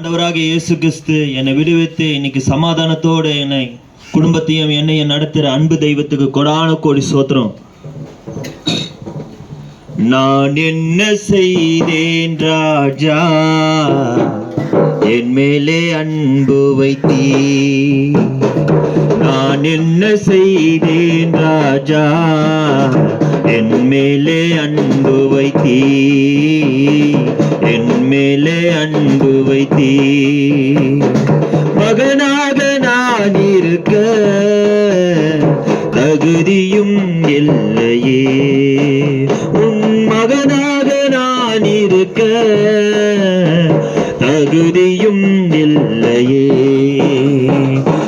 ஆண்டவராக இயேசு கிறிஸ்து என்னை விடுவித்து இன்னைக்கு சமாதானத்தோடு என்னை குடும்பத்தையும் என்னையும் நடத்துகிற அன்பு தெய்வத்துக்கு கொடான கோடி சோத்திரம் நான் என்ன செய்தேன் ராஜா? என் மேலே அன்பு வைத்தீ நான் என்ன செய்தேன் ராஜா? என் மேலே அன்பு வைத்தீ என் மேலே அன்பு வைத்தீ மகனாக நான் இருக்க தகுதியும் இல்லையே. உன் மகனாக நான் இருக்க தகுதியும் இல்லையே.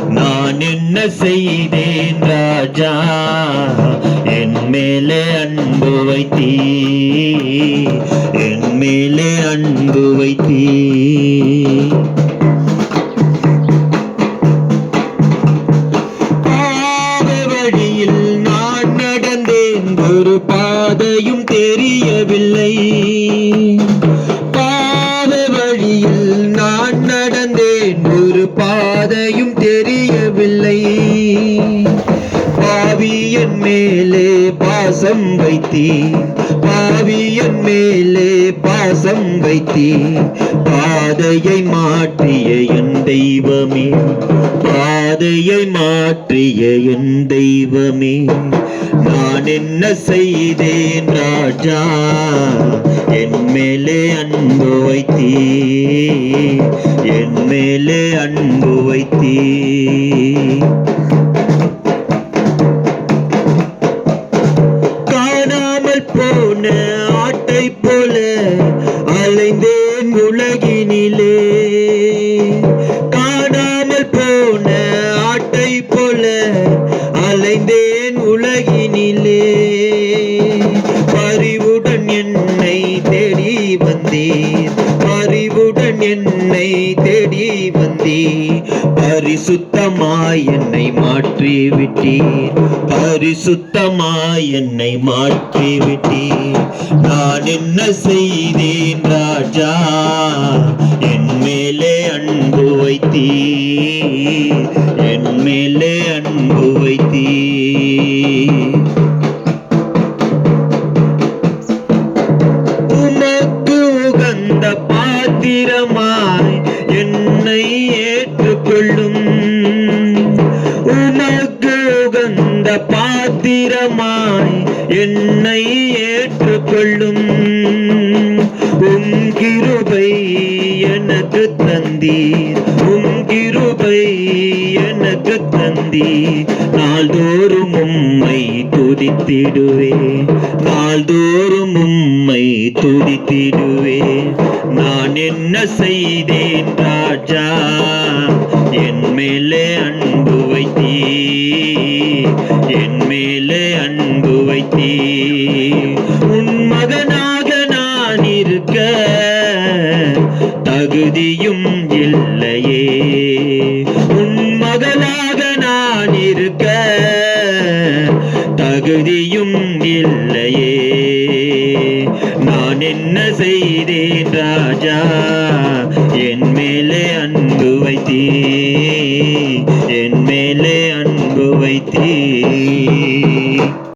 நான் என்ன செய்தேன் ராஜா? என் மேலே அன்பு வைத்தீ அன்பு வைத்தீ. பாதவழியில் நான் நடந்தேன் ஒரு பாதையும் தெரியவில்லை. பாவியன் மேலே பாசம் வைத்தேன் பாவியன் மேலே பாசம் வைத்தேன் பாதையை மாற்றிய என் தெய்வமே. பாதையை மாற்றிய என் தெய்வமே. நான் என்ன செய்தேன் ராஜா? என் மேலே அன்பு வைத்தீ என் மேலே அன்பு வைத்தீ வந்தீர். அறிவுடன் என்னை தேடி வந்தீர். பரிசுத்தமாய் என்னை மாற்றி விட்டீர். பரிசுத்தமாய் என்னை மாற்றி விட்டீர். நான் என்ன செய்தேன் ராஜா? என் மேலே அன்பு வைத்தீர். என் மேலே அன்பு வைத்தீர். கொள்ளும். உமக்கு உகந்த பாத்திரமாய் என்னை ஏற்றுக்கொள்ளும். உம் கிருபை எனக்கு தந்தீர். உம் கிருபை எனக்கு தந்தீர். நாள்தோறும் உம்மை துதித்திடுவே நாள்தோறும் உம்மை துதித்திடுவே நான் என்ன செய்தேன் ராஜா? மேலே அன்பு வைத்தீ உன் மகனாக நான் இருக்க தகுதியும் இல்லையே. உன் மகனாக நான் இருக்க தகுதியும் இல்லையே. நான் என்ன செய்தேன் ராஜா? என் மேலே அன்பு வைத்தீ என் மேலே அன்பு வைத்தீ.